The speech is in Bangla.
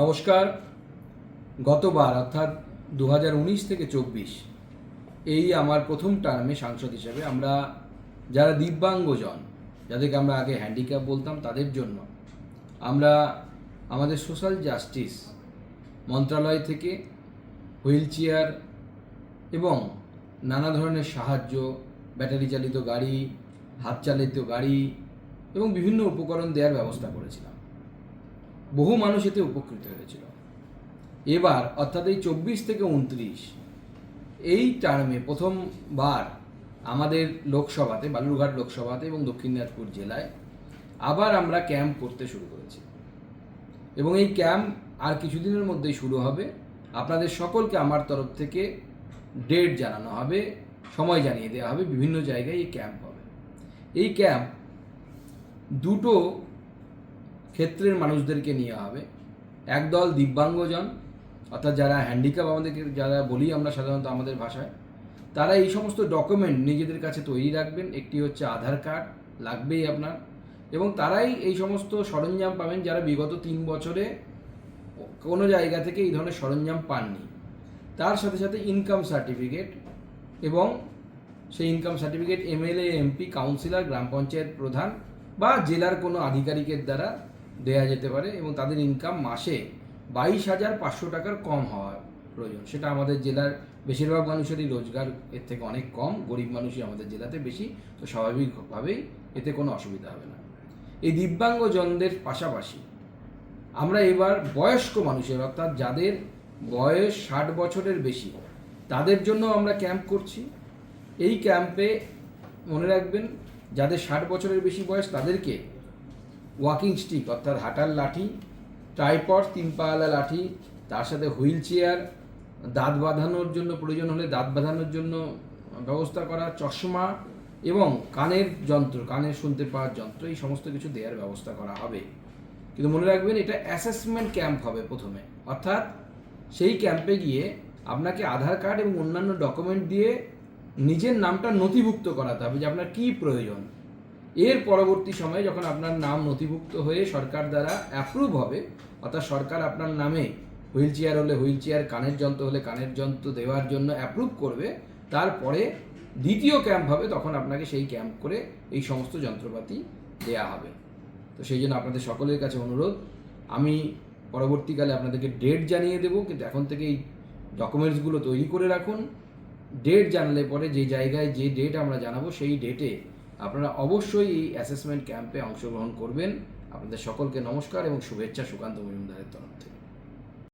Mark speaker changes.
Speaker 1: নমস্কার। গতবার অর্থাৎ দু হাজার উনিশ থেকে চব্বিশ, এই আমার প্রথম টার্মে সাংসদ হিসেবে আমরা যারা দিব্যাঙ্গজন, যাদেরকে আমরা আগে হ্যান্ডিক্যাপ বলতাম, তাদের জন্য আমরা আমাদের সোশ্যাল জাস্টিস মন্ত্রণালয় থেকে হুইল চেয়ার এবং নানা ধরনের সাহায্য ব্যাটারি চালিত গাড়ি হাত চালিত গাড়ি এবং বিভিন্ন উপকরণ দেওয়ার ব্যবস্থা করেছিলাম। বহু মানুষ এতে উপকৃত হয়েছিল। এবার, অর্থাৎ এই চব্বিশ থেকে উনত্রিশ, এই টার্মে প্রথমবার আমাদের লোকসভাতে, বালুরঘাট লোকসভাতে এবং দক্ষিণ দিনাজপুর জেলায় আবার আমরা ক্যাম্প করতে শুরু করেছি। এবং এই ক্যাম্প আর কিছুদিনের মধ্যেই শুরু হবে। আপনাদের সকলকে আমার তরফ থেকে ডেট জানানো হবে, সময় জানিয়ে দেওয়া হবে, বিভিন্ন জায়গায় এই ক্যাম্প হবে। এই ক্যাম্প দুটো ক্ষেত্রের মানুষদেরকে নিয়ে হবে। একদল দিব্যাঙ্গজন, অর্থাৎ যারা হ্যান্ডিক্যাপ আমাদেরকে, যারা বলি আমরা সাধারণত আমাদের ভাষায়, তারা এই সমস্ত ডকুমেন্ট নিজেদের কাছে তৈরি রাখবেন। একটি হচ্ছে আধার কার্ড, লাগবেই আপনার। এবং তারাই এই সমস্ত সরঞ্জাম পাবেন যারা বিগত তিন বছরে কোনো জায়গা থেকে এই ধরনের সরঞ্জাম পাননি। তার সাথে সাথে ইনকাম সার্টিফিকেট এবং সেই income certificate MLA MP councillor গ্রাম পঞ্চায়েত প্রধান বা জেলার কোনো আধিকারিকের দ্বারা দেয়া যেতে পারে এবং তাদের ইনকাম মাসে বাইশ হাজার পাঁচশো টাকার কম হওয়া প্রয়োজন। সেটা আমাদের জেলার বেশিরভাগ মানুষেরই রোজগার, এর থেকে অনেক কম। গরিব মানুষই আমাদের জেলাতে বেশি। তো স্বাভাবিকভাবেই এতে কোনো অসুবিধা হবে না। এই দিব্যাঙ্গজনদের পাশাপাশি আমরা এবার বয়স্ক মানুষের, অর্থাৎ যাদের বয়স ষাট বছরের বেশি, তাদের জন্য আমরা ক্যাম্প করছি। এই ক্যাম্পে মনে রাখবেন, যাদের ষাট বছরের বেশি বয়স, তাদেরকে ওয়াকিং স্টিক অর্থাৎ হাঁটার লাঠি ট্রাইপড তিন পাওয়ালা লাঠি, তার সাথে হুইল চেয়ার, দাঁত বাঁধানোর জন্য প্রয়োজন হলে দাঁত বাঁধানোর জন্য ব্যবস্থা করা, চশমা এবং কানের যন্ত্র, কানের শুনতে পাওয়ার যন্ত্র, এই সমস্ত কিছু দেওয়ার ব্যবস্থা করা হবে। কিন্তু মনে রাখবেন, এটা অ্যাসেসমেন্ট ক্যাম্প হবে প্রথমে। অর্থাৎ সেই ক্যাম্পে গিয়ে আপনাকে আধার কার্ড এবং অন্যান্য ডকুমেন্ট দিয়ে নিজের নামটা নথিভুক্ত করাতে হবে যে আপনার কী প্রয়োজন। এর পরবর্তী সময়ে যখন আপনার নাম নথিভুক্ত হয়ে সরকার দ্বারা অ্যাপ্রুভ হবে, অর্থাৎ সরকার আপনার নামে হুইল চেয়ার হলে হুইল চেয়ার, কানের যন্ত্র হলে কানের যন্ত্র দেওয়ার জন্য অ্যাপ্রুভ করবে, তারপরে দ্বিতীয় ক্যাম্প হবে তখন আপনাকে সেই ক্যাম্প করে এই সমস্ত যন্ত্রপাতি দেয়া হবে। তো সেই জন্য আপনাদের সকলের কাছে অনুরোধ, আমি পরবর্তীকালে আপনাদেরকে ডেট জানিয়ে দেবো, কিন্তু এখন থেকে এই ডকুমেন্টসগুলো তৈরি করে রাখুন। ডেট জানালে পরে যে জায়গায় যে ডেট আমরা জানাব, সেই ডেটে আপনারা অবশ্যই এই অ্যাসেসমেন্ট ক্যাম্পে অংশগ্রহণ করবেন। আপনাদের সকলকে নমস্কার এবং শুভেচ্ছা সুকান্ত মজুমদারের তরফ থেকে।